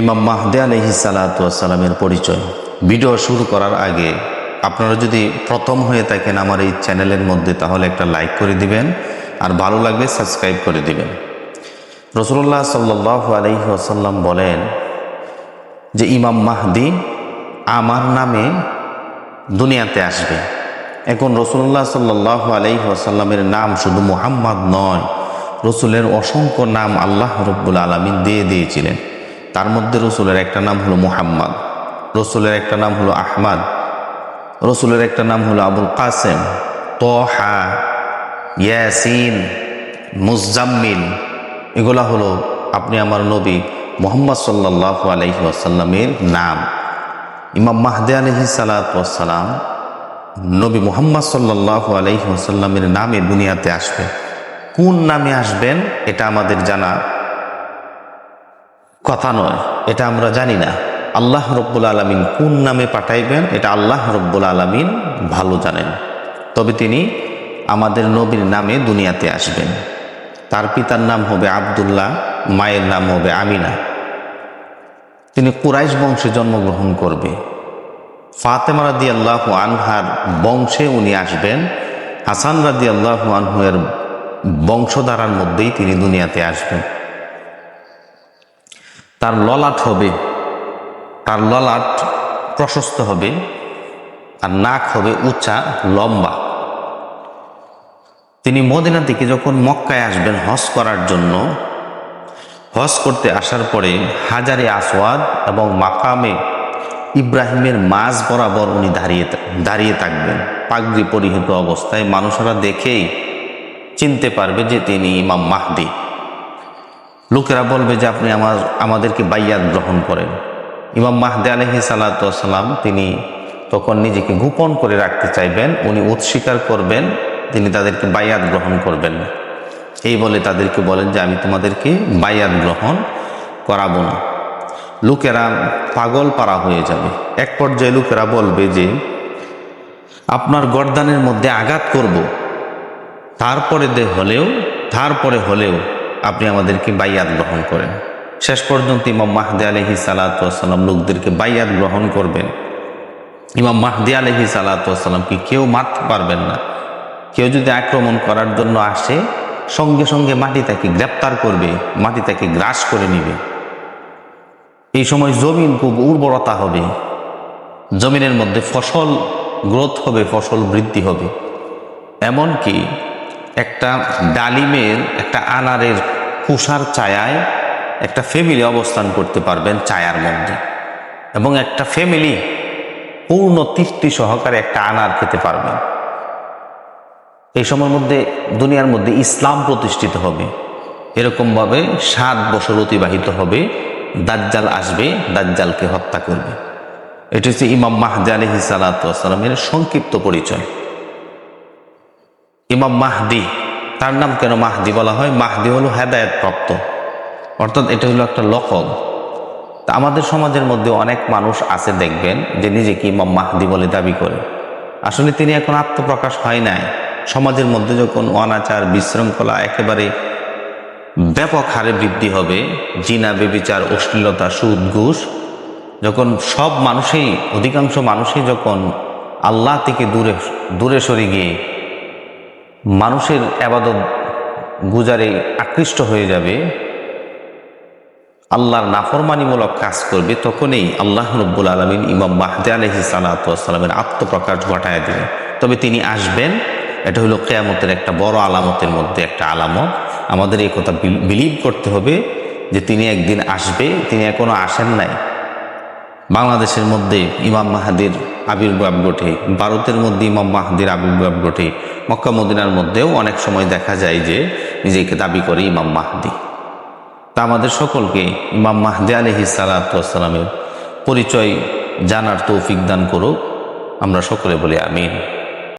ইমাম মাহদে আলহি সালাতামের পরিচয়। ভিডিও শুরু করার আগে আপনারা যদি প্রথম হয়ে থাকেন আমার এই চ্যানেলের মধ্যে, তাহলে একটা লাইক করে দিবেন আর ভালো লাগবে সাবস্ক্রাইব করে দিবেন। রসুল্লাহ সাল্লাহ আলহি আসাল্লাম বলেন যে, ইমাম মাহদি আমার নামে দুনিয়াতে আসবে। এখন রসুল্লাহ সাল্লাহ আলহি আসাল্লামের নাম শুধু মুহাম্মদ নয়, রসুলের অসংখ্য নাম আল্লাহ রব্বুল আলমিন দিয়ে দিয়েছিলেন। তার মধ্যে রসুলের একটা নাম হলো মুহাম্মদ, রসুলের একটা নাম হলো আহমাদ, রসুলের একটা নাম হলো আবুল কাসেম, তহা, ইয়াসিন, মুজাম্মিল, এগুলা হলো আপনি আমার নবী মোহাম্মদ সাল্লাহ আলহি আসাল্লামের নাম। ইমাম মাহদে আলহি সালাতাম নবী মোহাম্মদ সাল্লাহ আলহি আসাল্লামের নামে দুনিয়াতে আসবে। কোন নামে আসবেন, এটা আমাদের জানা কথা নয়, এটা আমরা জানি না। আল্লাহ রব্বুল আলমিন কোন নামে পাঠাইবেন, এটা আল্লাহ রব্বুল আলমিন ভালো জানেন। তবে তিনি আমাদের নবীর নামে দুনিয়াতে আসবেন। তার পিতার নাম হবে আবদুল্লাহ, মায়ের নাম হবে আমিনা। তিনি কুরাইশ বংশে জন্মগ্রহণ করবে। ফাতেমা রাদি আল্লাহ আনহার বংশে উনি আসবেন। হাসান রাদি আল্লাহ আনহুয়ের বংশধারার মধ্যেই তিনি দুনিয়াতে আসবেন। তার ললাট হবে, তার ললাট প্রশস্ত হবে আর নাক হবে উঁচা, লম্বা। তিনি মদিনা থেকে যখন মক্কায় আসবেন হজ করার জন্য, হজ করতে আসার পরে হাজারে আসওয়াদ এবং মাকামে ইব্রাহিমের মাঝ বরাবর উনি দাঁড়িয়ে দাঁড়িয়ে থাকবেন। পাগড়ি পরিহিত অবস্থায় মানুষরা দেখেই চিনতে পারবে যে তিনি ইমাম মাহদি। লোকেরা বলবে যে আপনি আমার, আমাদেরকে বাইয়াত গ্রহণ করেন। ইমাম মাহদে আলহি সালাতাম তিনি তখন নিজেকে গোপন করে রাখতে চাইবেন, উনি উৎস্বীকার করবেন, তিনি তাদেরকে বাইয়াত গ্রহণ করবেন। না এই বলে তাদেরকে বলেন যে, আমি তোমাদেরকে বাইয়াত গ্রহণ করাবো না। লোকেরা পাগল পাড়া হয়ে যাবে। এক পর্যায়ে লোকেরা বলবে যে, আপনার গরদানের মধ্যে আঘাত করব। তারপরে হলেও তারপরে হলেও আপনি আমাদেরকে বাইয়াত গ্রহণ করেন। শেষ পর্যন্ত ইমাম মাহদি আলহি সালাতাম লোকদেরকে বাইয়াত গ্রহণ করবেন। ইমাম মাহদি আলহি সালাতামকে কেউ মারতে পারবেন না। কেউ যদি আক্রমণ করার জন্য আসে, সঙ্গে সঙ্গে মাটি তাকে গ্রেপ্তার করবে, মাটি তাকে গ্রাস করে নিবে। এই সময় জমিন খুব উর্বরতা হবে। জমিনের মধ্যে ফসল গ্রোথ হবে, ফসল বৃদ্ধি হবে। এমনকি একটা ডালিমের, একটা আনারের কুষার ছায়ায় একটা ফ্যামিলি অবস্থান করতে পারবেন ছায়ার মধ্যে। এবং একটা ফ্যামিলি পূর্ণ তৃপ্তি সহকারে একটা আনার খেতে পারবেন। এই সময়ের মধ্যে, দুনিয়ার মধ্যে ইসলাম প্রতিষ্ঠিত হবে। এরকমভাবে সাত বছর অতিবাহিত হবে। দাজ্জাল আসবে, দাজ্জালকে হত্যা করবে। এটি হচ্ছে ইমাম মাহদি আলহি সালাতামের সংক্ষিপ্ত পরিচয়। ইমাম মাহদি তার নাম কেন মাহদি বলা হয়? মাহদি হলো হেদায়ত প্রাপ্ত অর্থাৎ এটা হলো একটা লকব। তা আমাদের সমাজের মধ্যে অনেক মানুষ আছে দেখবেন, যে নিজেকে ইমাম মাহদি বলে দাবি করে। আসলে তিনি এখন আত্মপ্রকাশ হয় নাই। সমাজের মধ্যে যখন অনাচার, বিশৃঙ্খলা একেবারে ব্যাপক হারে বৃদ্ধি হবে, জিনা, বেবিচার, অশ্লীলতা, সুদ, ঘুষ, যখন সব মানুষেই, অধিকাংশ মানুষই যখন আল্লাহ থেকে দূরে দূরে সরে গিয়ে মানুষের আবাদত গুজারে আকৃষ্ট হয়ে যাবে, আল্লাহর নাফরমানিমূলক কাজ করবে, তখনই আল্লাহ রব্বুল আলমিন ইমাম মাহদে আলহি সালাতামের আত্মপ্রকাশ ঘটায় দেবে। তবে তিনি আসবেন, এটা হলো কেয়ামতের একটা বড় আলামতের মধ্যে একটা আলামত। আমাদের এই কথা বিলিভ করতে হবে যে তিনি একদিন আসবে, তিনি এখনও আসেন নাই। বাংলাদেশের মধ্যে ইমাম মাহাদির আবির্ভাব ঘটে, ভারতের মধ্যে ইমাম মাহাদির আবির্ভাব ঘটে মক্কা মদিনার মধ্যেও অনেক সময় দেখা যায় যে নিজেকে দাবি করে ইমাম মাহদি। তা আমাদের সকলকে ইমাম মাহদি আলহি সালাতামের পরিচয় জানার তৌফিক দান করুক। আমরা সকলে বলি আমিন।